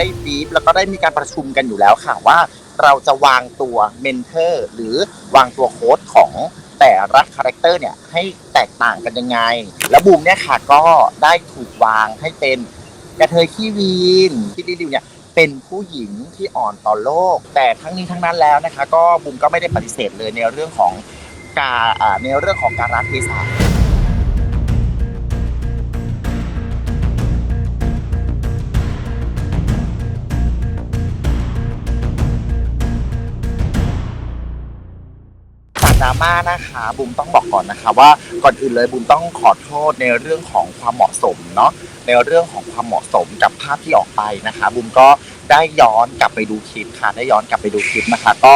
ได้บีฟแล้วก็ได้มีการประชุมกันอยู่แล้วค่ะว่า เราจะวางตัวเมนเทอร์หรือวางตัวโค้ดของแต่ละคาแรคเตอร์เนี่ยให้แตกต่างกันยังไง แล้วบูมเนี่ยค่ะก็ได้ถูกวางให้เป็นกระเทยขี้วีนที่ลิลิวเนี่ยเป็นผู้หญิงที่อ่อนต่อโลก แต่ทั้งนี้ทั้งนั้นแล้วนะคะ ก็บูมก็ไม่ได้ปฏิเสธเลยในเรื่องของการในเรื่องของการรักเทศะ ดราม่านะคะบุมต้องบอกก่อนนะคะว่าก่อนอื่นเลยบุมต้องขอโทษในเรื่องของความเหมาะสมเนาะในเรื่องของความเหมาะสมกับภาพที่ออกไปนะคะบุมก็ได้ย้อนกลับไปดูคลิปค่ะได้ย้อนกลับไปดูคลิปนะคะ ก็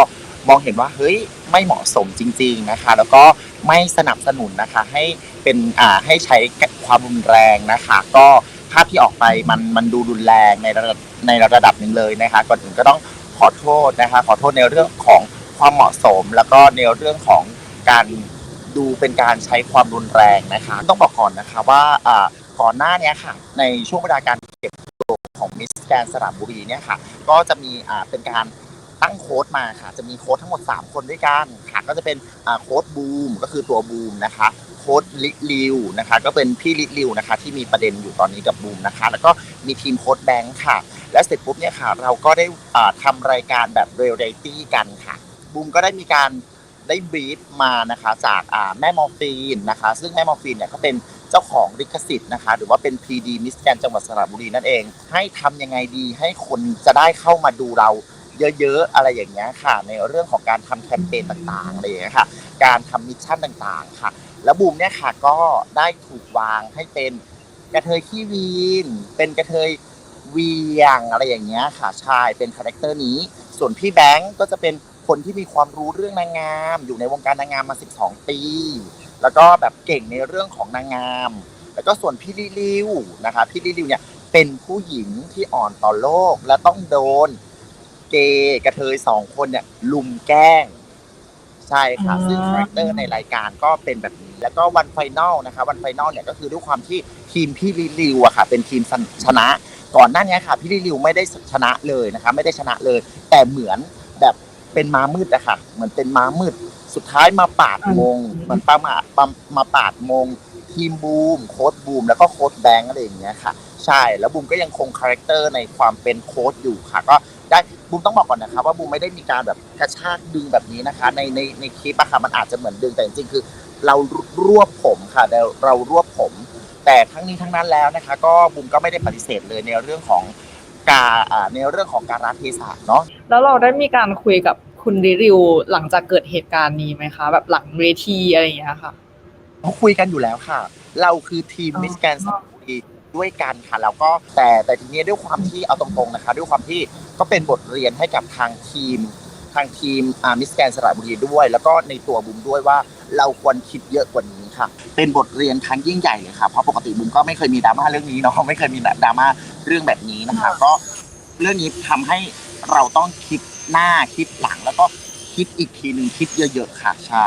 มองเห็นว่าเฮ้ยไม่เหมาะสมจริง ๆนะคะ แล้วก็ไม่สนับสนุนนะคะให้เป็นอ่าให้ใช้ความรุนแรงนะคะ ก็ภาพที่ออกไปมันมันดูรุนแรงในระดับในระดับหนึ่งเลยนะคะก่อนอื่นก็ต้องขอโทษนะคะ ขอโทษในเรื่องของ ความเหมาะสม แล้วก็ในเรื่องของการดูเป็นการใช้ความรุนแรงนะคะ ต้องบอกก่อนนะคะว่าก่อนหน้าเนี้ยค่ะ ในช่วงเวลาการเก็บตัวของมิสแกนสระบุรีเนี่ยค่ะ ก็จะมีเป็นการตั้งโค้ดมาค่ะ จะมีโค้ดทั้งหมด 3 คนด้วยกันค่ะ ก็จะเป็นโค้ดบูมก็คือตัวบูมนะคะโค้ดลิลิวนะคะก็เป็นพี่ลิลิวนะคะที่มีประเด็นอยู่ตอนนี้กับบูมนะคะ แล้วก็มีทีมโค้ดแบงค์ค่ะ และเสร็จปุ๊บเนี่ยค่ะ เราก็ได้อ่าทำรายการแบบเรียลไดตี้กันค่ะ บูมก็ได้มีการได้บีฟมานะคะจากอ่าแม่มอร์ฟีนนะคะ ซึ่งแม่มอร์ฟีนเนี่ยก็เป็นเจ้าของลิขสิทธิ์นะคะ หรือว่าเป็น PD Miss Grand จังหวัดสระบุรีนั่นเอง ให้ทำยังไงดีให้คนจะได้เข้ามาดูเราเยอะๆ อะไรอย่างเงี้ยค่ะ ในเรื่องของการทำแคมเปญต่างๆอะไรอย่างเงี้ยค่ะการทำมิชชั่นต่างๆค่ะ แล้วบูมเนี่ยค่ะก็ได้ถูกวางให้เป็นกระเทยขี้วีน เป็นกระเทยเวียงอะไรอย่างเงี้ยค่ะใช่เป็นคาแรคเตอร์นี้ ส่วนพี่แบงก์ก็จะเป็น คนที่มีความรู้เรื่องนางงาม อยู่ในวงการนางงามมา 12 ปี แล้วก็แบบเก่งในเรื่องของนางงาม แล้วก็ส่วนพี่ลิลิวนะคะพี่ลิลิวเนี่ยเป็นผู้หญิงที่อ่อนต่อโลกและต้องโดนเกย์กระเทยสองคนเนี่ยลุมแกล้ง ใช่ค่ะอ๋อซึ่งคาแรคเตอร์ในรายการก็เป็นแบบนี้ แล้วก็วันไฟนอลนะคะ วันไฟนอลเนี่ยก็คือด้วยความที่ทีมพี่ลิลิวอะค่ะ เป็นทีมชนะ ก่อนหน้านี้ค่ะ พี่ลิลิวไม่ได้ชนะเลยนะคะ ไม่ได้ชนะเลย แต่เหมือนแบบ เป็นม้ามืดอะค่ะเหมือนเป็นม้ามืด สุดท้ายมาปาดมงเหมือนประมามามาปาดมง ทีมบูมโค้ดบูมแล้วก็โค้ดแบงค์อะไรอย่างเงี้ยค่ะ ใช่แล้วบูมก็ยังคงคาแรคเตอร์ในความเป็นโค้ดอยู่ค่ะ ก็ได้บูมต้องบอกก่อนนะคะว่าบูมไม่ได้มีการแบบกระชากดึงแบบนี้นะคะ ในในในคลิปอะค่ะมันอาจจะเหมือนดึงแต่จริงๆคือ เรารวบผมค่ะเราเรารวบผม แต่ทั้งนี้ทั้งนั้นแล้วนะคะ ก็บูมก็ไม่ได้ปฏิเสธเลยในเรื่องของ การอ่าในเรื่องของการรัเทศะเนาะแล้วเราได้มีการคุยกับคุณดิริวหลังจากเกิดเหตุการณ์นี้ไหมคะ แบบหลังเวทีอะไรอย่างเงี้ยค่ะเขาคุยกันอยู่แล้วค่ะ เราคือทีมอ๋อมิสแกนสระบุรีด้วยกันค่ะแล้วก็แต่แต่ทีนี้ด้วยความที่เอาตรงๆนะคะ ด้วยความที่ก็เป็นบทเรียนให้กับทางทีม ทางทีมมิสแกนสระบุรีด้วย แล้วก็ในตัวบุมด้วยว่าเราควรคิดเยอะกว่านี้ค่ะ เป็นบทเรียนครั้งยิ่งใหญ่เลยค่ะเพราะปกติบุมก็ไม่เคยมีดราม่าเรื่องนี้เนาะไม่เคยมีดราม่าเรื่องแบบนี้นะคะ ก็เรื่องนี้ทำให้เราต้องคิดหน้าคิดหลังแล้วก็คิดอีกทีหนึ่งคิดเยอะ ๆ ค่ะ ใช่